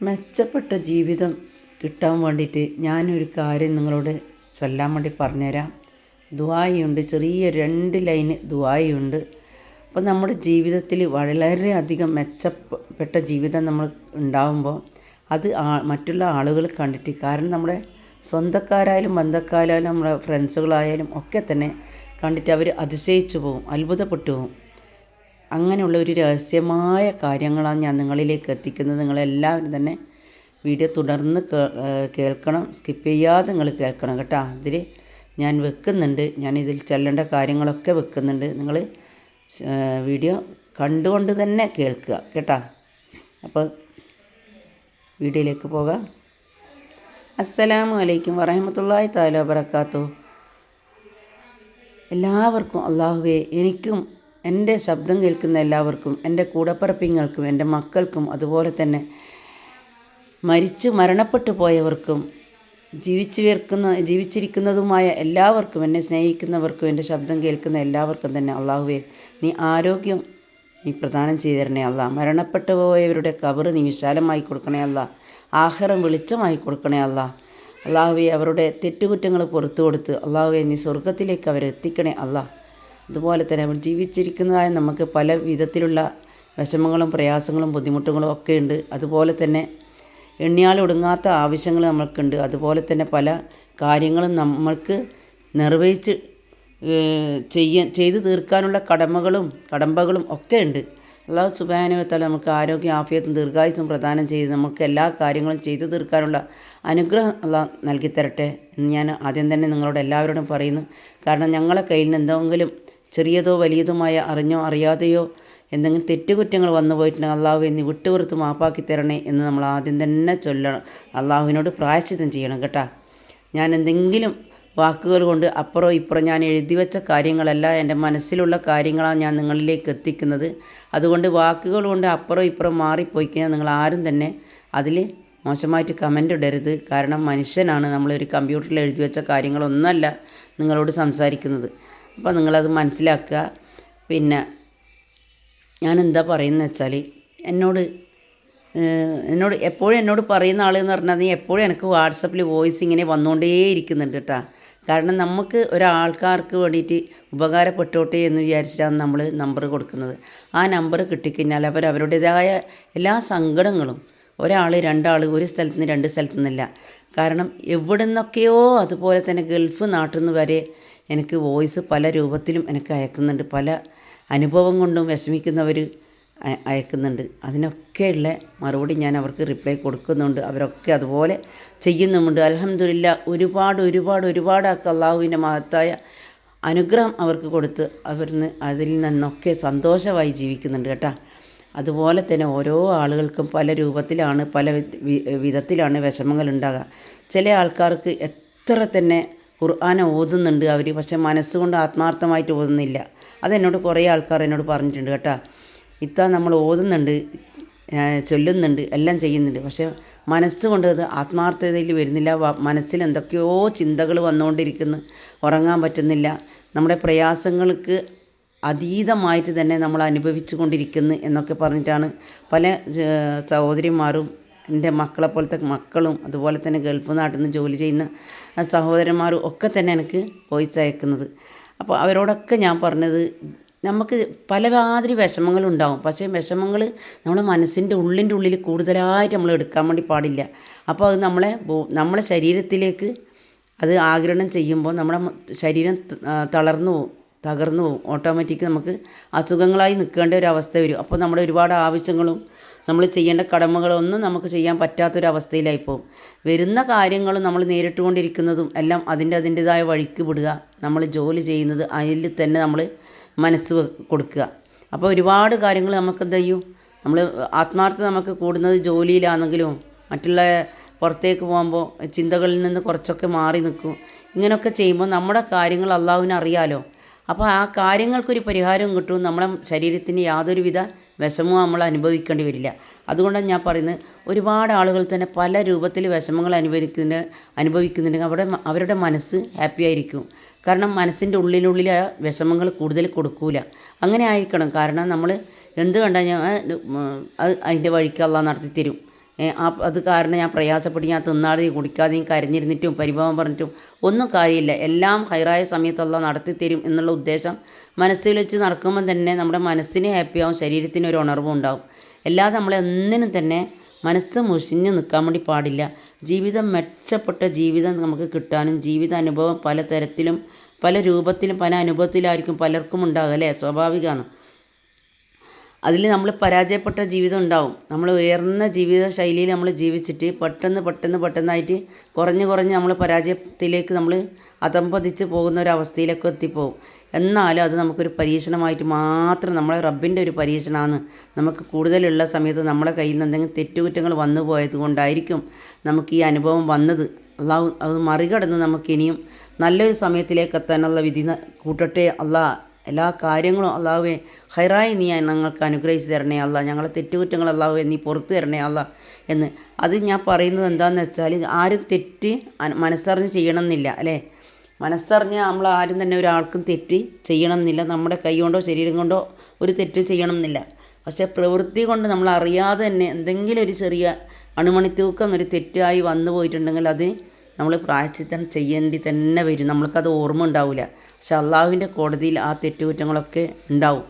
മെച്ചപ്പെട്ട ജീവിതം കിട്ടാൻ വേണ്ടിയിട്ട് ഞാനൊരു കാര്യം നിങ്ങളോട് ചൊല്ലാൻ വേണ്ടി പറഞ്ഞുതരാം. ദുആയുണ്ട് ചെറിയ രണ്ട് ലൈന് ദുആയുണ്ട് അപ്പോൾ നമ്മുടെ ജീവിതത്തിൽ വളരെയധികം മെച്ചപ്പെട്ട ജീവിതം നമ്മൾ ഉണ്ടാകുമ്പോൾ അത് മറ്റുള്ള ആളുകൾ കണ്ടിട്ട് കാരണം നമ്മുടെ സ്വന്തക്കാരായാലും ബന്ധക്കാരായാലും നമ്മുടെ ഫ്രണ്ട്സുകളായാലും ഒക്കെ തന്നെ കണ്ടിട്ട് അവർ അതിശയിച്ചു പോകും അത്ഭുതപ്പെട്ടു പോകും. അങ്ങനെയുള്ള ഒരു രഹസ്യമായ കാര്യങ്ങളാണ് ഞാൻ നിങ്ങളിലേക്ക് എത്തിക്കുന്നത്. നിങ്ങളെല്ലാവരും തന്നെ വീഡിയോ തുടർന്ന് കേൾക്കണം. സ്കിപ്പ് ചെയ്യാതെ നിങ്ങൾ കേൾക്കണം കേട്ടോ. അതിൽ ഞാൻ വെക്കുന്നുണ്ട്. ഞാൻ ഇതിൽ ചെല്ലേണ്ട കാര്യങ്ങളൊക്കെ വെക്കുന്നുണ്ട്. നിങ്ങൾ വീഡിയോ കണ്ടുകൊണ്ട് തന്നെ കേൾക്കുക കേട്ടോ. അപ്പോൾ വീഡിയോയിലേക്ക് പോകാം. അസ്സലാമു അലൈക്കും വറഹമത്തല്ലാഹി താല വബർക്കാത്തു എല്ലാവർക്കും അള്ളാഹുവെ എനിക്കും എന്റെ ശബ്ദം കേൾക്കുന്ന എല്ലാവർക്കും എന്റെ കൂടപ്പിറപ്പിങ്ങൾക്കും എന്റെ മക്കൾക്കും അതുപോലെ തന്നെ മരിച്ച് മരണപ്പെട്ടു പോയവർക്കും ജീവിച്ചു വീർക്കുന്ന ജീവിച്ചിരിക്കുന്നതുമായ എല്ലാവർക്കും എന്നെ സ്നേഹിക്കുന്നവർക്കും എന്റെ ശബ്ദം കേൾക്കുന്ന എല്ലാവർക്കും തന്നെ അള്ളാഹുവെ നീ ആരോഗ്യം നീ പ്രദാനം ചെയ്തു തരണേ അല്ല മരണപ്പെട്ടു പോയവരുടെ കബറ് നീ വിശാലമായി കൊടുക്കണേ അല്ല ആഹാരം വെളിച്ചമായി കൊടുക്കണേ അല്ല അള്ളാഹുവെ അവരുടെ തെറ്റുകുറ്റങ്ങൾ പുറത്തു കൊടുത്ത് അള്ളാഹുവെ നീ സ്വർഗത്തിലേക്ക് അവരെ എത്തിക്കണേ അല്ല അതുപോലെ തന്നെ നമ്മൾ ജീവിച്ചിരിക്കുന്നതായ നമുക്ക് പല വിധത്തിലുള്ള വിഷമങ്ങളും പ്രയാസങ്ങളും ബുദ്ധിമുട്ടുകളും ഒക്കെ ഉണ്ട്. അതുപോലെ തന്നെ എണ്ണിയാലൊടുങ്ങാത്ത ആവശ്യങ്ങൾ നമ്മൾക്കുണ്ട്. അതുപോലെ തന്നെ പല കാര്യങ്ങളും നമ്മൾക്ക് നിർവഹിച്ച് ചെയ്യാൻ ചെയ്തു തീർക്കാനുള്ള കടമകളും കടമ്പകളും ഒക്കെ ഉണ്ട്. അള്ളാഹു സുബാനുവത്താൽ നമുക്ക് ആരോഗ്യ ആഫിയത്തും ദീർഘായുസും പ്രദാനം ചെയ്ത് നമുക്ക് എല്ലാ കാര്യങ്ങളും ചെയ്തു തീർക്കാനുള്ള അനുഗ്രഹം അള്ളാഹ് നൽകിത്തരട്ടെ എന്ന് ഞാൻ ആദ്യം തന്നെ നിങ്ങളോട് എല്ലാവരോടും പറയുന്നു. കാരണം ഞങ്ങളെ കയ്യിൽ നിന്ന് എന്തെങ്കിലും ചെറിയതോ വലിയതുമായ അറിഞ്ഞോ അറിയാതെയോ എന്തെങ്കിലും തെറ്റുകുറ്റങ്ങൾ വന്നു പോയിട്ടുണ്ടെങ്കിൽ അള്ളാഹു എന്നീ വിട്ടുപുറത്ത് മാപ്പാക്കി തരണേ എന്ന് നമ്മൾ ആദ്യം തന്നെ ചൊല്ലണം. അള്ളാഹുവിനോട് പ്രായശ്ചിത്തം ചെയ്യണം കേട്ടോ. ഞാൻ എന്തെങ്കിലും വാക്കുകൾ കൊണ്ട് അപ്പുറം ഇപ്പുറം ഞാൻ എഴുതി വെച്ച കാര്യങ്ങളല്ല എന്റെ മനസ്സിലുള്ള കാര്യങ്ങളാണ് ഞാൻ നിങ്ങളിലേക്ക് എത്തിക്കുന്നത്. അതുകൊണ്ട് വാക്കുകൾ കൊണ്ട് അപ്പുറം ഇപ്പുറം മാറിപ്പോയി കഴിഞ്ഞാൽ നിങ്ങൾ ആരും തന്നെ അതിൽ മോശമായിട്ട് കമന്റ് ഇടരുത്. കാരണം മനുഷ്യനാണ് നമ്മളൊരു കമ്പ്യൂട്ടറിൽ എഴുതി വെച്ച കാര്യങ്ങളൊന്നുമല്ല നിങ്ങളോട് സംസാരിക്കുന്നത്. അപ്പോൾ നിങ്ങളത് മനസ്സിലാക്കുക. പിന്നെ ഞാൻ എന്താ പറയുന്നത് വെച്ചാൽ എന്നോട് എന്നോട് എപ്പോഴും എന്നോട് പറയുന്ന ആൾ എന്ന് പറഞ്ഞാൽ നീ എപ്പോഴും എനിക്ക് വാട്സപ്പിൽ വോയിസ് ഇങ്ങനെ വന്നുകൊണ്ടേ ഇരിക്കുന്നുണ്ട് കേട്ടോ. കാരണം നമുക്ക് ഒരാൾക്കാർക്ക് വേണ്ടിയിട്ട് ഉപകാരപ്പെട്ടോട്ടെ എന്ന് വിചാരിച്ചിട്ടാണ് നമ്മൾ നമ്പർ കൊടുക്കുന്നത്. ആ നമ്പർ കിട്ടിക്കഴിഞ്ഞാൽ അവർ അവരുടേതായ എല്ലാ സങ്കടങ്ങളും ഒരാൾ രണ്ടാൾ ഒരു സ്ഥലത്ത് നിന്ന് രണ്ട് സ്ഥലത്തു നിന്നില്ല കാരണം എവിടെ നിന്നൊക്കെയോ അതുപോലെ തന്നെ ഗൾഫ് നാട്ടിൽ നിന്ന് വരെ എനിക്ക് വോയിസ് പല രൂപത്തിലും എനിക്ക് അയക്കുന്നുണ്ട്. പല അനുഭവം കൊണ്ടും വിഷമിക്കുന്നവർ അയക്കുന്നുണ്ട്. അതിനൊക്കെയുള്ള മറുപടി ഞാൻ അവർക്ക് റിപ്ലൈ കൊടുക്കുന്നുണ്ട്. അവരൊക്കെ അതുപോലെ ചെയ്യുന്നുമുണ്ട്. അലഹമില്ല ഒരുപാട് ഒരുപാട് ഒരുപാട് അള്ളാഹുവിന്റെ മഹത്തായ അനുഗ്രഹം അവർക്ക് കൊടുത്ത് അവരിന്ന് അതിൽ നിന്നൊക്കെ സന്തോഷമായി ജീവിക്കുന്നുണ്ട് കേട്ടോ. അതുപോലെ തന്നെ ഓരോ ആളുകൾക്കും പല രൂപത്തിലാണ് പല വിധത്തിലാണ് വിഷമങ്ങൾ ഉണ്ടാകുക. ചില ആൾക്കാർക്ക് എത്ര തന്നെ ഖുർആാന ഓതുന്നുണ്ട് അവർ പക്ഷെ മനസ്സുകൊണ്ട് ആത്മാർത്ഥമായിട്ട് ഓതുന്നില്ല. അതെന്നോട് കുറേ ആൾക്കാർ എന്നോട് പറഞ്ഞിട്ടുണ്ട് കേട്ടോ. ഇത്ത നമ്മൾ ഓതുന്നുണ്ട് ചൊല്ലുന്നുണ്ട് എല്ലാം ചെയ്യുന്നുണ്ട്. പക്ഷെ മനസ്സുകൊണ്ട് അത് ആത്മാർത്ഥതയിൽ വരുന്നില്ല. മനസ്സിൽ എന്തൊക്കെയോ ചിന്തകൾ വന്നുകൊണ്ടിരിക്കുന്നു. ഉറങ്ങാൻ പറ്റുന്നില്ല. നമ്മുടെ പ്രയാസങ്ങൾക്ക് അതീതമായിട്ട് തന്നെ നമ്മൾ അനുഭവിച്ചു കൊണ്ടിരിക്കുന്നു എന്നൊക്കെ പറഞ്ഞിട്ടാണ് പല സഹോദരിമാരും എന്റെ മക്കളെ പോലത്തെ മക്കളും അതുപോലെ തന്നെ ഗൾഫ് നാട്ടിൽ നിന്ന് ജോലി ചെയ്യുന്ന സഹോദരന്മാരും ഒക്കെ തന്നെ എനിക്ക് വോയിസ് അയക്കുന്നത്. അപ്പോൾ അവരോടൊക്കെ ഞാൻ പറഞ്ഞത് നമുക്ക് പല മാതിരി വിഷമങ്ങളുണ്ടാവും പക്ഷേ വിഷമങ്ങൾ നമ്മുടെ മനസ്സിന്റെ ഉള്ളിന്റെ ഉള്ളിൽ കൂടുതലായിട്ട് നമ്മൾ എടുക്കാൻ വേണ്ടി പാടില്ല. അപ്പോൾ അത് നമ്മളെ നമ്മളെ ശരീരത്തിലേക്ക് അത് ആഗിരണം ചെയ്യുമ്പോൾ നമ്മുടെ ശരീരം തളർന്നു പോകും തകർന്നു പോകും ഓട്ടോമാറ്റിക് നമുക്ക് അസുഖങ്ങളായി നിൽക്കേണ്ട ഒരു അവസ്ഥ വരും. അപ്പോൾ നമ്മുടെ ഒരുപാട് ആവശ്യങ്ങളും നമ്മൾ ചെയ്യേണ്ട കടമകളൊന്നും നമുക്ക് ചെയ്യാൻ പറ്റാത്തൊരവസ്ഥയിലായി പോകും വരുന്ന കാര്യങ്ങൾ നമ്മൾ നേരിട്ടുകൊണ്ടിരിക്കുന്നതും എല്ലാം അതിന്റെ അതിന്റെതായ വഴിക്ക് വിടുക. നമ്മൾ ജോലി ചെയ്യുന്നത് അതിൽ തന്നെ നമ്മൾ മനസ്സ് കൊടുക്കുക. അപ്പോൾ ഒരുപാട് കാര്യങ്ങൾ നമുക്ക് എന്ത് ചെയ്യും? നമ്മൾ ആത്മാർത്ഥത നമുക്ക് കൂടുന്നത് ജോലിയിലാണെങ്കിലും മറ്റുള്ള പുറത്തേക്ക് പോകുമ്പോൾ ചിന്തകളിൽ നിന്ന് കുറച്ചൊക്കെ മാറി നിൽക്കും. ഇങ്ങനെയൊക്കെ ചെയ്യുമ്പോൾ നമ്മുടെ കാര്യങ്ങൾ അള്ളാഹുവിന് അറിയാലോ. അപ്പോൾ ആ കാര്യങ്ങൾക്കൊരു പരിഹാരം കിട്ടും. നമ്മുടെ ശരീരത്തിന് യാതൊരുവിധ വിഷമവും നമ്മൾ അനുഭവിക്കേണ്ടി വരില്ല. അതുകൊണ്ടാണ് ഞാൻ പറയുന്നത് ഒരുപാട് ആളുകൾ തന്നെ പല രൂപത്തിൽ വിഷമങ്ങൾ അനുഭവിക്കുന്ന അനുഭവിക്കുന്നുണ്ടെങ്കിൽ അവിടെ അവരുടെ മനസ്സ് ഹാപ്പി ആയിരിക്കും. കാരണം മനസ്സിന്റെ ഉള്ളിനുള്ളിൽ ആ വിഷമങ്ങൾ കൂടുതൽ കൊടുക്കൂല. അങ്ങനെ ആയിരിക്കണം. കാരണം നമ്മൾ എന്ത് കണ്ടാൽ ഞാൻ അത് അതിന്റെ വഴിക്ക് അള്ളാഹ് നടത്തി തരും അത് കാരണം ഞാൻ പ്രയാസപ്പെട്ട് ഞാൻ തിന്നാതെയും കുടിക്കാതെയും കരഞ്ഞിരുന്നിട്ടും പരിഭവം പറഞ്ഞിട്ടും ഒന്നും കാര്യമില്ല. എല്ലാം ഹൈറായ സമയത്തുള്ള നടത്തി തരും എന്നുള്ള ഉദ്ദേശം മനസ്സിൽ വെച്ച് നടക്കുമ്പോൾ തന്നെ നമ്മുടെ മനസ്സിന് ഹാപ്പിയാവും ശരീരത്തിന് ഒരു ഉണർവും ഉണ്ടാവും. അല്ലാതെ നമ്മളെന്നിനും തന്നെ മനസ്സ് മുഷിഞ്ഞ് നിൽക്കാൻ വേണ്ടി പാടില്ല. ജീവിതം മെച്ചപ്പെട്ട ജീവിതം നമുക്ക് കിട്ടാനും ജീവിത അനുഭവം പല തരത്തിലും പല രൂപത്തിലും പല അനുഭവത്തിലായിരിക്കും പലർക്കും ഉണ്ടാകുക അല്ലേ? സ്വാഭാവികമാണ്. അതിൽ നമ്മൾ പരാജയപ്പെട്ട ജീവിതം ഉണ്ടാവും. നമ്മൾ ഉയർന്ന ജീവിത ശൈലിയിൽ നമ്മൾ ജീവിച്ചിട്ട് പെട്ടെന്ന് പെട്ടെന്ന് പെട്ടെന്നായിട്ട് കുറഞ്ഞ് കുറഞ്ഞ് നമ്മൾ പരാജയത്തിലേക്ക് നമ്മൾ അതമ്പതിച്ച് പോകുന്ന ഒരു അവസ്ഥയിലേക്ക് എത്തിപ്പോവും. എന്നാലും അത് നമുക്കൊരു പരീക്ഷണമായിട്ട് മാത്രം നമ്മളെ റബ്ബിന്റെ ഒരു പരീക്ഷണമാണ്. നമുക്ക് കൂടുതലുള്ള സമയത്ത് നമ്മളെ കയ്യിൽ നിന്ന് എന്തെങ്കിലും തെറ്റുകുറ്റങ്ങൾ വന്നു പോയത് കൊണ്ടായിരിക്കും നമുക്ക് ഈ അനുഭവം വന്നത്. അള്ളാഹു അത് മറികടന്ന് നമുക്കിനിയും നല്ലൊരു സമയത്തിലേക്ക് എത്താനുള്ള വിധി കൂട്ടട്ടെ അള്ളാഹ്. എല്ലാ കാര്യങ്ങളും അള്ളാഹുവെ ഹൈറായി നീ ഞങ്ങൾക്ക് അനുഗ്രഹിച്ചു തരണേ അല്ല ഞങ്ങളെ തെറ്റുകുറ്റങ്ങൾ അള്ളാഹുവെ നീ പുറത്തു തരണേ അല്ല എന്ന്. അത് ഞാൻ പറയുന്നത് എന്താണെന്ന് വെച്ചാൽ ആരും തെറ്റ് മനസ്സറിഞ്ഞ് ചെയ്യണമെന്നില്ല അല്ലേ? മനസ്സറിഞ്ഞ് നമ്മൾ ആരും തന്നെ ഒരാൾക്കും തെറ്റ് ചെയ്യണമെന്നില്ല. നമ്മുടെ കൈ കൊണ്ടോ ശരീരം കൊണ്ടോ ഒരു തെറ്റ് ചെയ്യണമെന്നില്ല. പക്ഷേ പ്രവൃത്തി കൊണ്ട് നമ്മൾ അറിയാതെ തന്നെ എന്തെങ്കിലും ഒരു ചെറിയ അണുമണിത്തൂക്കം ഒരു തെറ്റായി വന്നു പോയിട്ടുണ്ടെങ്കിൽ അത് നമ്മൾ പ്രായച്ചിത്തം ചെയ്യേണ്ടി തന്നെ വരും. നമ്മൾക്കത് ഓർമ്മ ഉണ്ടാവില്ല പക്ഷെ അള്ളാഹുവിന്റെ കോടതിയിൽ ആ തെറ്റുകുറ്റങ്ങളൊക്കെ ഉണ്ടാവും.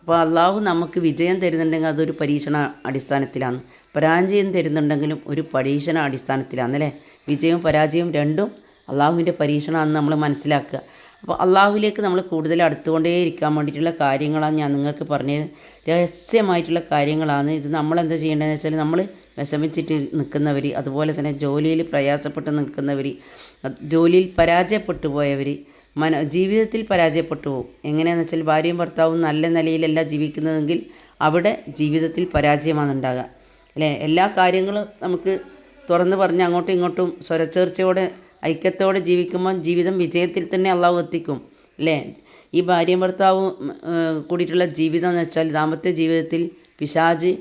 അപ്പോൾ അള്ളാഹു നമുക്ക് വിജയം തരുന്നുണ്ടെങ്കിൽ അതൊരു പരീക്ഷണ അടിസ്ഥാനത്തിലാണ്. പരാജയം തരുന്നുണ്ടെങ്കിലും ഒരു പരീക്ഷണ അടിസ്ഥാനത്തിലാണ് അല്ലേ? വിജയവും പരാജയവും രണ്ടും അള്ളാഹുവിന്റെ പരീക്ഷണമാണെന്ന് നമ്മൾ മനസ്സിലാക്കുക. അപ്പോൾ അള്ളാഹുവിലേക്ക് നമ്മൾ കൂടുതൽ അടുത്തുകൊണ്ടേയിരിക്കാൻ വേണ്ടിയിട്ടുള്ള കാര്യങ്ങളാണ് ഞാൻ നിങ്ങൾക്ക് പറഞ്ഞത്. രഹസ്യമായിട്ടുള്ള കാര്യങ്ങളാണ്. ഇത് നമ്മൾ എന്താ ചെയ്യേണ്ടതെന്ന് വെച്ചാൽ നമ്മൾ വിഷമിച്ചിട്ട് നിൽക്കുന്നവർ അതുപോലെ തന്നെ ജോലിയിൽ പ്രയാസപ്പെട്ട് നിൽക്കുന്നവർ ജോലിയിൽ പരാജയപ്പെട്ടു പോയവർ മന ജീവിതത്തിൽ പരാജയപ്പെട്ടു പോകും. എങ്ങനെയാണെന്ന് വെച്ചാൽ ഭാര്യയും ഭർത്താവും നല്ല നിലയിലല്ല ജീവിക്കുന്നതെങ്കിൽ അവിടെ ജീവിതത്തിൽ പരാജയമാണ് ഉണ്ടാകുക. അല്ലേ? എല്ലാ കാര്യങ്ങളും നമുക്ക് തുറന്ന് പറഞ്ഞ് അങ്ങോട്ടും ഇങ്ങോട്ടും സ്വരച്ചേർച്ചയോടെ ഐക്യത്തോടെ ജീവിക്കുമ്പോൾ ജീവിതം വിജയത്തിൽ തന്നെ അള്ളാഹു എത്തിക്കും. അല്ലേ? ഈ ഭാര്യയും ഭർത്താവും കൂടിയിട്ടുള്ള ജീവിതം എന്ന് വെച്ചാൽ ദാമ്പത്യ ജീവിതത്തിൽ പിശാചിന്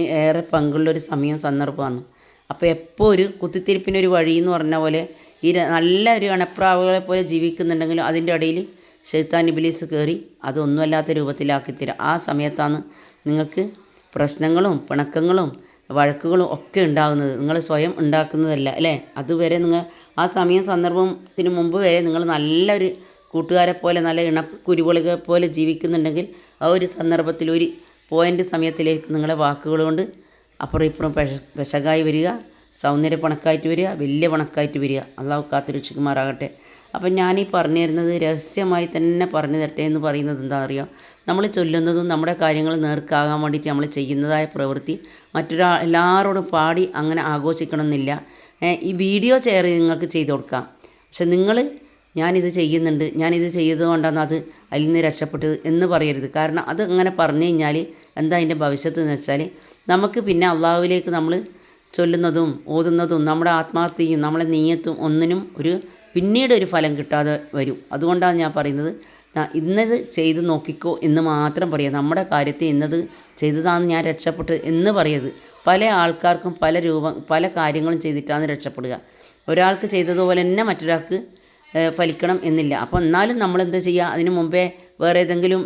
ഏറെ പങ്കുള്ളൊരു സമയം സന്ദർഭമാണ്. അപ്പോൾ എപ്പോൾ ഒരു കുത്തിത്തിരിപ്പിനൊരു വഴി എന്ന് പറഞ്ഞ പോലെ ഈ നല്ല ഒരു അണപ്രാവുകളെ പോലെ ജീവിക്കുന്നുണ്ടെങ്കിലും അതിന്റെ ഇടയിൽ ഷെയ്ത്താൻ ഇബിലീസ് കയറി അതൊന്നുമല്ലാത്ത രൂപത്തിലാക്കി തരാം. ആ സമയത്താണ് നിങ്ങൾക്ക് പ്രശ്നങ്ങളും പിണക്കങ്ങളും വഴക്കുകളും ഒക്കെ ഉണ്ടാകുന്നത്. നിങ്ങൾ സ്വയം ഉണ്ടാക്കുന്നതല്ല അല്ലേ? അതുവരെ നിങ്ങൾ ആ സമയം സന്ദർഭത്തിന് മുമ്പ് വരെ നിങ്ങൾ നല്ലൊരു കൂട്ടുകാരെ പോലെ നല്ല ഇണക്കുരുവളികളെ പോലെ ജീവിക്കുന്നുണ്ടെങ്കിൽ ആ ഒരു സന്ദർഭത്തിൽ ഒരു പോയിന്റ് സമയത്തിലേക്ക് നിങ്ങളെ വാക്കുകൾ കൊണ്ട് അപ്പുറം ഇപ്പുറം പെശ പെശകായി വരിക സൗന്ദര്യ പണക്കായിട്ട് വരിക വലിയ പണക്കായിട്ട് വരിക. അള്ളാഹു കാത്തുരക്ഷിക്കുമാറാകട്ടെ. അപ്പം ഞാനീ പറഞ്ഞു തരുന്നത് രഹസ്യമായി തന്നെ പറഞ്ഞു തരട്ടെ എന്ന് പറയുന്നത് എന്താണെന്ന് അറിയാം? നമ്മൾ ചൊല്ലുന്നതും നമ്മുടെ കാര്യങ്ങൾ നേർക്കാകാൻ വേണ്ടിയിട്ട് നമ്മൾ ചെയ്യുന്നതായ പ്രവൃത്തി മറ്റൊരാ എല്ലാവരോടും പാടി അങ്ങനെ ആഘോഷിക്കണമെന്നില്ല. ഈ വീഡിയോ ചെയർ നിങ്ങൾക്ക് ചെയ്തു കൊടുക്കാം. പക്ഷെ നിങ്ങൾ ഞാനിത് ചെയ്യുന്നുണ്ട് ഞാനിത് ചെയ്തത് കൊണ്ടാണ് അത് അതിൽ നിന്ന് രക്ഷപ്പെട്ടത് എന്ന് പറയരുത്. കാരണം അത് അങ്ങനെ പറഞ്ഞു കഴിഞ്ഞാൽ എന്താ അതിന്റെ ഭവിഷ്യത്ത് എന്ന് വെച്ചാൽ നമുക്ക് പിന്നെ അള്ളാഹുവിലേക്ക് നമ്മൾ ചൊല്ലുന്നതും ഓതുന്നതും നമ്മുടെ ആത്മാർത്ഥിയും നമ്മളെ നീയത്തും ഒന്നിനും ഒരു പിന്നീട് ഒരു ഫലം കിട്ടാതെ വരും. അതുകൊണ്ടാണ് ഞാൻ പറയുന്നത് ഇന്നത് ചെയ്ത് നോക്കിക്കോ എന്ന് മാത്രം പറയുക നമ്മുടെ കാര്യത്തിൽ ഇന്നത് ചെയ്തതാണ് ഞാൻ രക്ഷപ്പെട്ടത് എന്ന് പറയരുത്. പല ആൾക്കാർക്കും പല രൂപം പല കാര്യങ്ങളും ചെയ്തിട്ടാണ് രക്ഷപ്പെടുക. ഒരാൾക്ക് ചെയ്തതുപോലെ തന്നെ മറ്റൊരാൾക്ക് ഫലിക്കണം എന്നില്ല. അപ്പോൾ എന്നാലും നമ്മൾ എന്താ ചെയ്യുക അതിന് മുമ്പേ വേറെ ഏതെങ്കിലും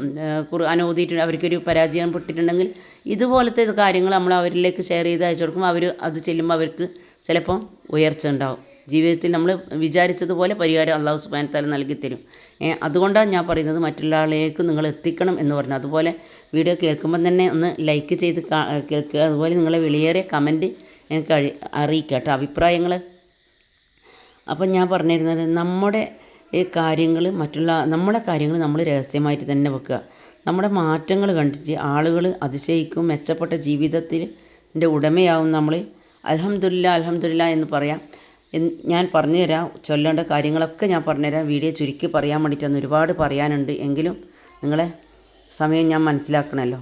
ഖുർആൻ അവർക്കൊരു പരാജയം പെട്ടിട്ടുണ്ടെങ്കിൽ ഇതുപോലത്തെ കാര്യങ്ങൾ നമ്മൾ അവരിലേക്ക് ഷെയർ ചെയ്ത് അയച്ചു കൊടുക്കുമ്പോൾ അവർ അത് ചെല്ലുമ്പോൾ അവർക്ക് ചിലപ്പം ഉയർച്ച ഉണ്ടാവും. ജീവിതത്തിൽ നമ്മൾ വിചാരിച്ചതുപോലെ പരിഹാരം അള്ളാഹു സുബാൻ തല നൽകി തരും. അതുകൊണ്ടാണ് ഞാൻ പറയുന്നത് മറ്റുള്ള ആളിലേക്ക് നിങ്ങൾ എത്തിക്കണം എന്ന് പറഞ്ഞു അതുപോലെ വീഡിയോ കേൾക്കുമ്പോൾ തന്നെ ഒന്ന് ലൈക്ക് ചെയ്ത് കേൾക്കുക. അതുപോലെ നിങ്ങളെ വിളിയേറിയ കമന്റ് എനിക്ക് അറിയിക്കാം കേട്ടോ അഭിപ്രായങ്ങൾ അപ്പം ഞാൻ പറഞ്ഞിരുന്നത് നമ്മുടെ ഈ കാര്യങ്ങൾ മറ്റുള്ള നമ്മുടെ കാര്യങ്ങൾ നമ്മൾ രഹസ്യമായിട്ട് തന്നെ വെക്കുക. നമ്മുടെ മാറ്റങ്ങൾ കണ്ടിട്ട് ആളുകൾ അതിശയിക്കും മെച്ചപ്പെട്ട ജീവിതത്തിന്റെ ഉടമയാവും നമ്മൾ അലഹമില്ല അലഹമില്ല എന്ന് പറയാം. ഞാൻ പറഞ്ഞു തരാം ചൊല്ലേണ്ട കാര്യങ്ങളൊക്കെ ഞാൻ പറഞ്ഞുതരാം. വീഡിയോ ചുരുക്കി പറയാൻ വേണ്ടിയിട്ടാണ് ഒരുപാട് പറയാനുണ്ട്. എങ്കിലും നിങ്ങളെ സമയം ഞാൻ മനസ്സിലാക്കണമല്ലോ.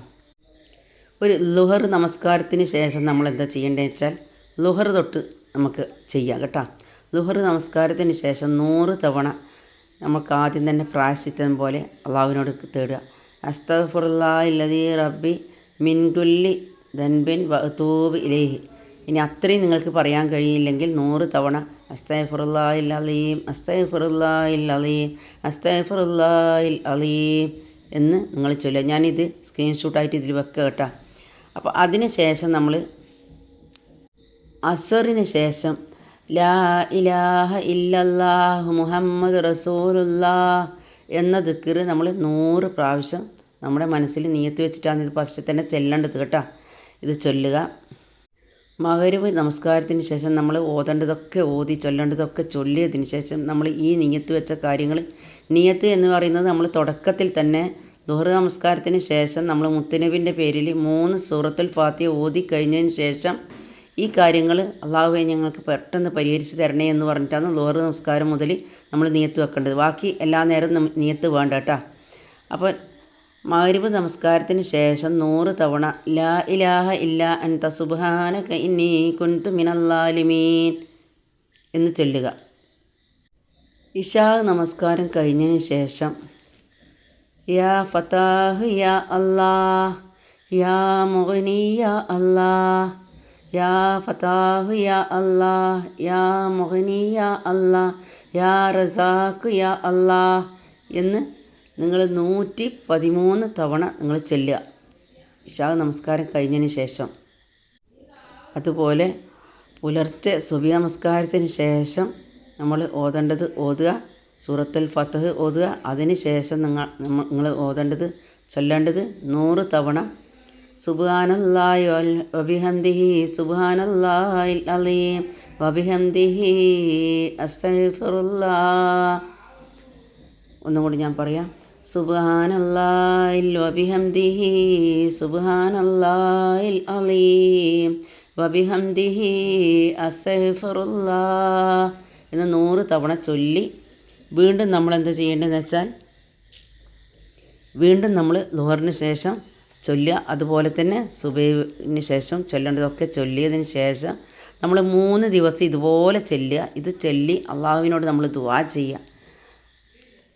ഒരു ലുഹർ നമസ്കാരത്തിന് ശേഷം നമ്മൾ എന്താ ചെയ്യേണ്ടതെന്ന് വെച്ചാൽ ലുഹർ തൊട്ട് നമുക്ക് ചെയ്യാം കേട്ടോ. ലുഹർ നമസ്കാരത്തിന് ശേഷം നൂറ് തവണ നമുക്ക് ആദ്യം തന്നെ പ്രായശ്ചിത്തം പോലെ അള്ളാഹുവിനോട് തേടുക. അസ്തഫുറുല്ലാഹി റബ്ബി മിൻകുല്ലി ദൻബിൻ വതൂബ് ഇലേഹി. ഇനി അത്രയും നിങ്ങൾക്ക് പറയാൻ കഴിയില്ലെങ്കിൽ നൂറ് തവണ അസ്തഫുറുല്ലാഹിൽ അലീം അസ്തഫുറുല്ലാഹിൽ അലീം അസ്തഫുറുല്ലാഹിൽ അലീം എന്ന് നിങ്ങൾ ചൊല്ലുക. ഞാനിത് സ്ക്രീൻഷോട്ടായിട്ട് ഇതിൽ വെക്കുക കേട്ടോ. അപ്പോൾ അതിന് ശേഷം നമ്മൾ അസറിന് ശേഷം ലാ ഇലാഹ ഇല്ലല്ലാഹ് മുഹമ്മദ് റസൂലുല്ലാ എന്ന ദിക്കറ് നമ്മൾ നൂറ് പ്രാവശ്യം നമ്മുടെ മനസ്സിൽ നീയത്ത് വെച്ചിട്ടാണ് ഇത് ഫസ്റ്റ് തന്നെ ചെല്ലേണ്ടത് കേട്ടോ. ഇത് ചൊല്ലുക. മകരവ് നമസ്കാരത്തിന് ശേഷം നമ്മൾ ഓതേണ്ടതൊക്കെ ഓതി ചൊല്ലേണ്ടതൊക്കെ ചൊല്ലിയതിന് ശേഷം നമ്മൾ ഈ നീയത്ത് വെച്ച കാര്യങ്ങൾ നീയത്ത് എന്ന് പറയുന്നത് നമ്മൾ തുടക്കത്തിൽ തന്നെ ദുഹർ നമസ്കാരത്തിന് ശേഷം നമ്മൾ മുത്തനബിന്റെ പേരിൽ മൂന്ന് സൂറത്തുൽ ഫാത്തിയ ഓതി കഴിഞ്ഞതിന് ശേഷം ഈ കാര്യങ്ങൾ അള്ളാഹുവെ ഞങ്ങൾക്ക് പെട്ടെന്ന് പരിഹരിച്ച് തരണേ എന്ന് പറഞ്ഞിട്ടാണ് ലോറ് നമസ്കാരം മുതൽ നമ്മൾ നീയത്ത് വെക്കേണ്ടത്. ബാക്കി എല്ലാ നേരവും നീയത്ത് വേണ്ട കേട്ടോ അപ്പോൾ മഗ്രിബ് നമസ്കാരത്തിന് ശേഷം നൂറ് തവണ ലാ ഇലാഹ ഇല്ല അൻത സുബ്ഹാനക ഇന്നി കുൻതു മിനല്ലാലിമീൻ എന്ന് ചൊല്ലുക. ഇഷാ നമസ്കാരം കഴിഞ്ഞതിന് ശേഷം യാ ഫതാഹ് യാ അല്ലാ യാ മുഗ്നി യാ അല്ലാഹ് യാ فتاه യാ അല്ലാഹ് യാ മുഗ്നി യാ അല്ലാഹ് യാ رزاق യാ അല്ലാഹ് എന്ന് നിങ്ങൾ നൂറ്റി പതിമൂന്ന് തവണ നിങ്ങൾ ചൊല്ലുക. ഇഷാ നമസ്കാരം കഴിഞ്ഞതിന് ശേഷം. അതുപോലെ പുലർച്ചെ സുബി നമസ്കാരത്തിന് ശേഷം നമ്മൾ ഓതേണ്ടത് ഓതുക. സൂറത്തുൽ ഫത്തഹ് ഓതുക. അതിന് ശേഷം നിങ്ങൾ നിങ്ങൾ ഓതേണ്ടത് ചൊല്ലേണ്ടത് നൂറ് തവണ സുബാനല്ലാഹി വബിഹംദിഹി സുബാനല്ലാഹിൽ അലീം വബിഹംദിഹി അസ്തഗ്ഫിറുല്ലാഹ്. ഒന്നും കൂടി ഞാൻ പറയാം. സുബാനല്ലാഹിൽ വബിഹംദിഹി സുബാനല്ലാഹിൽ അലീം വബിഹംദിഹി അസ്തഗ്ഫിറുല്ലാഹ് എന്ന് നൂറ് തവണ ചൊല്ലി വീണ്ടും നമ്മൾ എന്ത് ചെയ്യേണ്ടതെന്ന് വെച്ചാൽ വീണ്ടും നമ്മൾ ലുഹറിന് ശേഷം ചൊല്ലുക. അതുപോലെ തന്നെ സുബൈവിന് ശേഷം ചൊല്ലേണ്ടതൊക്കെ ചൊല്ലിയതിന് ശേഷം നമ്മൾ മൂന്ന് ദിവസം ഇതുപോലെ ചെല്ലുക. ഇത് ചൊല്ലി അള്ളാഹുവിനോട് നമ്മൾ ദുവാ ചെയ്യുക.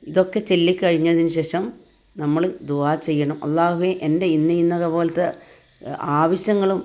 ഇതൊക്കെ ചൊല്ലിക്കഴിഞ്ഞതിന് ശേഷം നമ്മൾ ദുവാ ചെയ്യണം. അള്ളാഹുവെ എന്റെ ഇന്ന പോലത്തെ ആവശ്യങ്ങളും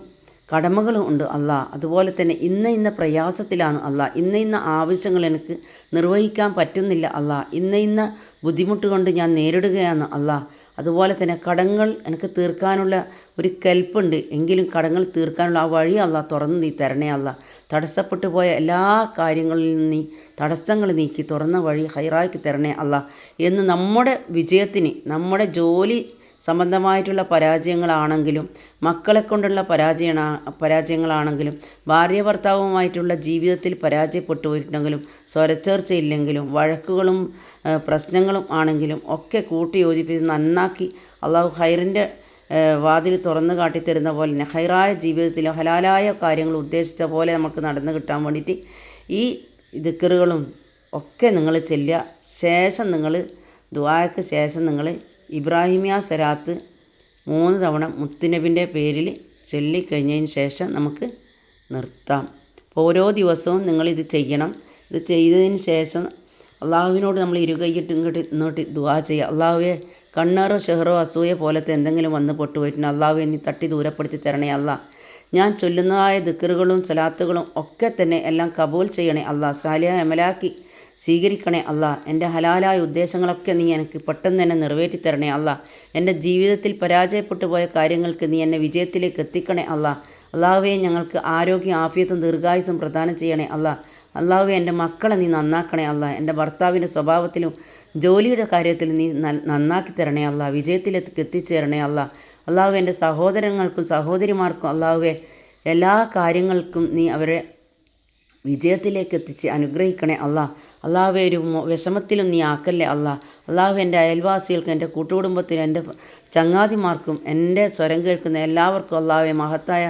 കടമകളും ഉണ്ട് അള്ളാ. അതുപോലെ തന്നെ ഇന്ന ഇന്ന പ്രയാസത്തിലാണ് അല്ലാ ഇന്ന ഇന്ന ആവശ്യങ്ങൾ എനിക്ക് നിർവഹിക്കാൻ പറ്റുന്നില്ല അല്ലാ ഇന്ന ഇന്ന ബുദ്ധിമുട്ട് കൊണ്ട് ഞാൻ നേരിടുകയാണ് അല്ലാ അതുപോലെ തന്നെ കടങ്ങൾ എനിക്ക് തീർക്കാനുള്ള ഒരു കെൽപ്പുണ്ട്. എങ്കിലും കടങ്ങൾ തീർക്കാനുള്ള ആ വഴി അല്ല തുറന്ന് നീ തരണേ അല്ല തടസ്സപ്പെട്ടു പോയ എല്ലാ കാര്യങ്ങളിൽ നീ തടസ്സങ്ങൾ നീക്കി തുറന്ന വഴി ഹൈറാക്കി തരണേ അല്ല എന്ന് നമ്മുടെ വിജയത്തിന് നമ്മുടെ ജോലി സംബന്ധമായിട്ടുള്ള പരാജയങ്ങളാണെങ്കിലും മക്കളെ കൊണ്ടുള്ള പരാജയ പരാജയങ്ങളാണെങ്കിലും ഭാര്യ ഭർത്താവുമായിട്ടുള്ള ജീവിതത്തിൽ പരാജയപ്പെട്ടു പോയിട്ടുണ്ടെങ്കിലും സ്വരച്ചേർച്ചയില്ലെങ്കിലും വഴക്കുകളും പ്രശ്നങ്ങളും ആണെങ്കിലും ഒക്കെ കൂട്ടി യോജിപ്പിച്ച് നന്നാക്കി അള്ളാഹു ഹൈറിന്റെ വാതിൽ തുറന്നു കാട്ടിത്തരുന്ന പോലെ തന്നെ ഹൈറായ ജീവിതത്തിൽ ഹലാലായ കാര്യങ്ങൾ ഉദ്ദേശിച്ച പോലെ നമുക്ക് നടന്നു കിട്ടാൻ വേണ്ടിയിട്ട് ഈ ദിക്കറുകളും ഒക്കെ നിങ്ങൾ ചെല്ലുക. ശേഷം നിങ്ങൾ ദുആക്ക് ശേഷം നിങ്ങൾ ഇബ്രാഹിമിയ സരാത്ത് മൂന്ന് തവണ മുത്തുനബിന്റെ പേരിൽ ചൊല്ലിക്കഴിഞ്ഞതിന് ശേഷം നമുക്ക് നിർത്താം. ഓരോ ദിവസവും നിങ്ങളിത് ചെയ്യണം. ഇത് ചെയ്തതിന് ശേഷം അള്ളാഹുവിനോട് നമ്മൾ ഇരുകൈയിട്ട് ഇങ്ങോട്ട് ഇങ്ങോട്ട് ദുവാ ചെയ്യുക. അള്ളാഹുവെ കണ്ണേറോ ഷെഹറോ അസൂയ പോലത്തെ എന്തെങ്കിലും വന്ന് പൊട്ടുപോയിട്ടുണ്ട് അള്ളാഹു എന്നെ തട്ടി ദൂരപ്പെടുത്തി തരണേ അല്ല. ഞാൻ ചൊല്ലുന്നതായ ദിക്കറുകളും സലാത്തുകളും ഒക്കെ തന്നെ എല്ലാം കബൂൽ ചെയ്യണേ അള്ളാഹ് സാലിയ എമലാക്കി സ്വീകരിക്കണേ അല്ല. എന്റെ ഹലാലായ ഉദ്ദേശങ്ങളൊക്കെ നീ എനിക്ക് പെട്ടെന്ന് തന്നെ നിറവേറ്റി തരണേ അല്ല. എന്റെ ജീവിതത്തിൽ പരാജയപ്പെട്ടു പോയ കാര്യങ്ങൾക്ക് നീ എന്നെ വിജയത്തിലേക്ക് എത്തിക്കണേ അല്ല. അള്ളാഹുവെ ഞങ്ങൾക്ക് ആരോഗ്യം ആഫിയത്തും ദീർഘായുസും പ്രദാനം ചെയ്യണേ അല്ല. അള്ളാഹുവെ എന്റെ മക്കളെ നീ നന്നാക്കണേ അല്ല എന്റെ ഭർത്താവിന്റെ സ്വഭാവത്തിലും ജോലിയുടെ കാര്യത്തിൽ നീ നന്നാക്കി തരണേ അല്ല വിജയത്തിലേക്ക് എത്തിച്ചേരണേ അല്ല അള്ളാഹു എന്റെ സഹോദരങ്ങൾക്കും സഹോദരിമാർക്കും അള്ളാഹുവെ എല്ലാ കാര്യങ്ങൾക്കും നീ അവരെ വിജയത്തിലേക്ക് എത്തിച്ച് അനുഗ്രഹിക്കണേ അല്ല അള്ളാഹുവെ ഒരു വിഷമത്തിലും നീ ആക്കല്ലേ അല്ല അള്ളാഹു എന്റെ അയൽവാസികൾക്കും എന്റെ കൂട്ടുകുടുംബത്തിനും എന്റെ ചങ്ങാതിമാർക്കും എന്റെ സ്വരം കേൾക്കുന്ന എല്ലാവർക്കും അള്ളാഹുവെ മഹത്തായ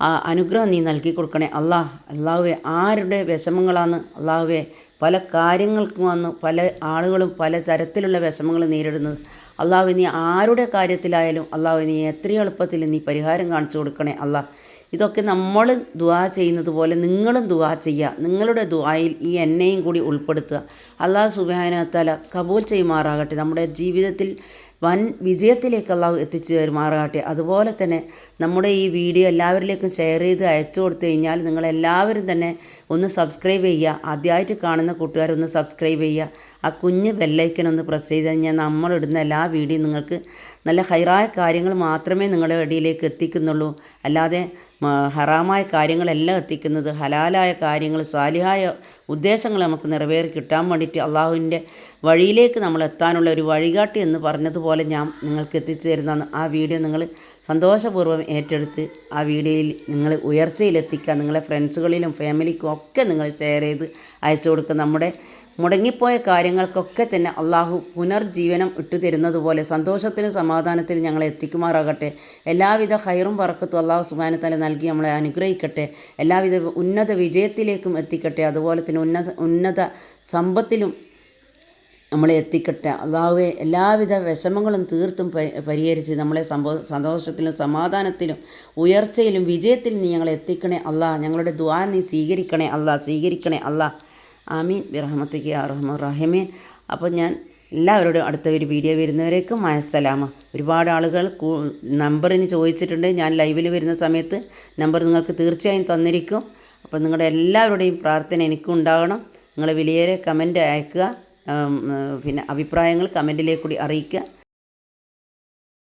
അനുഗ്രഹം നീ നൽകി കൊടുക്കണേ. അള്ളാഹ് അള്ളാഹുവെ ആരുടെ വിഷമങ്ങളാണ് അള്ളാഹുവെ പല കാര്യങ്ങൾക്കും വന്ന് പല ആളുകളും പല തരത്തിലുള്ള വിഷമങ്ങൾ നേരിടുന്നത്. അള്ളാഹു നീ ആരുടെ കാര്യത്തിലായാലും അള്ളാഹു നീ എത്ര എളുപ്പത്തിൽ നീ പരിഹാരം കാണിച്ചു കൊടുക്കണേ അള്ളാഹ് ഇതൊക്കെ നമ്മൾ ദുവാ ചെയ്യുന്നത് പോലെ നിങ്ങളും ദുവാ ചെയ്യുക. നിങ്ങളുടെ ദുവായിൽ ഈ എന്നെയും കൂടി ഉൾപ്പെടുത്തുക. അള്ളാഹു സുബാനത്താല കബൂൽ ചെയ്യുമാറാകട്ടെ. നമ്മുടെ ജീവിതത്തിൽ വൻ വിജയത്തിലേക്ക് അള്ളാഹു എത്തിച്ചു തരുമാറാകട്ടെ അതുപോലെ തന്നെ നമ്മുടെ ഈ വീഡിയോ എല്ലാവരിലേക്കും ഷെയർ ചെയ്ത് അയച്ചു കൊടുത്തു കഴിഞ്ഞാൽ നിങ്ങളെല്ലാവരും തന്നെ ഒന്ന് സബ്സ്ക്രൈബ് ചെയ്യുക. ആദ്യമായിട്ട് കാണുന്ന കൂട്ടുകാരൊന്ന് സബ്സ്ക്രൈബ് ചെയ്യുക. ആ കുഞ്ഞ് ബെല്ലൈക്കൻ ഒന്ന് പ്രസ് ചെയ്ത് കഴിഞ്ഞാൽ നമ്മളിടുന്ന എല്ലാ വീഡിയോയും നിങ്ങൾക്ക് നല്ല ഹൈറായ കാര്യങ്ങൾ മാത്രമേ നിങ്ങളുടെ ഇടയിലേക്ക് എത്തിക്കുന്നുള്ളൂ. അല്ലാതെ ഹറാമായ കാര്യങ്ങളെല്ലാം എത്തിക്കുന്നത് ഹലാലായ കാര്യങ്ങൾ സാലിഹായ ഉദ്ദേശങ്ങൾ നമുക്ക് നിറവേറി കിട്ടാൻ വേണ്ടിയിട്ട് അള്ളാഹുവിന്റെ വഴിയിലേക്ക് നമ്മൾ എത്താനുള്ള ഒരു വഴികാട്ടി എന്ന് പറഞ്ഞതുപോലെ ഞാൻ നിങ്ങൾക്ക് എത്തിച്ചു തരുന്നതാണ് ആ വീഡിയോ നിങ്ങൾ സന്തോഷപൂർവം ഏറ്റെടുത്ത് ആ വീഡിയോയിൽ നിങ്ങൾ ഉയർച്ചയിലെത്തിക്കുക നിങ്ങളെ ഫ്രണ്ട്സുകളിലും ഫാമിലിക്കും ഒക്കെ നിങ്ങൾ ഷെയർ ചെയ്ത് അയച്ചു കൊടുക്കുക. നമ്മുടെ മുടങ്ങിപ്പോയ കാര്യങ്ങൾക്കൊക്കെ തന്നെ അള്ളാഹു പുനർജീവനം ഇട്ടുതരുന്നതുപോലെ സന്തോഷത്തിനും സമാധാനത്തിനും ഞങ്ങളെ എത്തിക്കുമാറാകട്ടെ. എല്ലാവിധ ഹൈറും പറക്കത്തും അള്ളാഹു സുബാനത്തല നൽകി നമ്മളെ അനുഗ്രഹിക്കട്ടെ. എല്ലാവിധ ഉന്നത വിജയത്തിലേക്കും എത്തിക്കട്ടെ. അതുപോലെ തന്നെ ഉന്നത ഉന്നത സമ്പത്തിലും നമ്മളെ എത്തിക്കട്ടെ. അള്ളാഹുവെ എല്ലാവിധ വിഷമങ്ങളും തീർത്തും പരിഹരിച്ച് നമ്മളെ സംഭവ സന്തോഷത്തിലും സമാധാനത്തിലും ഉയർച്ചയിലും വിജയത്തിലും നീ ഞങ്ങളെ എത്തിക്കണേ അള്ളാഹ് ഞങ്ങളുടെ ദ്വാ നീ സ്വീകരിക്കണേ അല്ലാ സ്വീകരിക്കണേ അല്ലാ ആമീൻ. ബിറഹമത്തിക്ക് അറഹമ റഹിമീൻ അപ്പോൾ ഞാൻ എല്ലാവരോടും അടുത്ത ഒരു വീഡിയോ വരുന്നവരേക്കും മയസ്സലാമ ഒരുപാട് ആളുകൾ നമ്പറിന് ചോദിച്ചിട്ടുണ്ട്. ഞാൻ ലൈവിൽ വരുന്ന സമയത്ത് നമ്പർ നിങ്ങൾക്ക് തീർച്ചയായും തന്നിരിക്കും. അപ്പോൾ നിങ്ങളുടെ എല്ലാവരുടെയും പ്രാർത്ഥന എനിക്കും ഉണ്ടാകണം. നിങ്ങൾ വിലയേറെ കമന്റ് അയക്കുക. പിന്നെ അഭിപ്രായങ്ങൾ കമന്റിലേക്ക് കൂടി അറിയിക്കുക.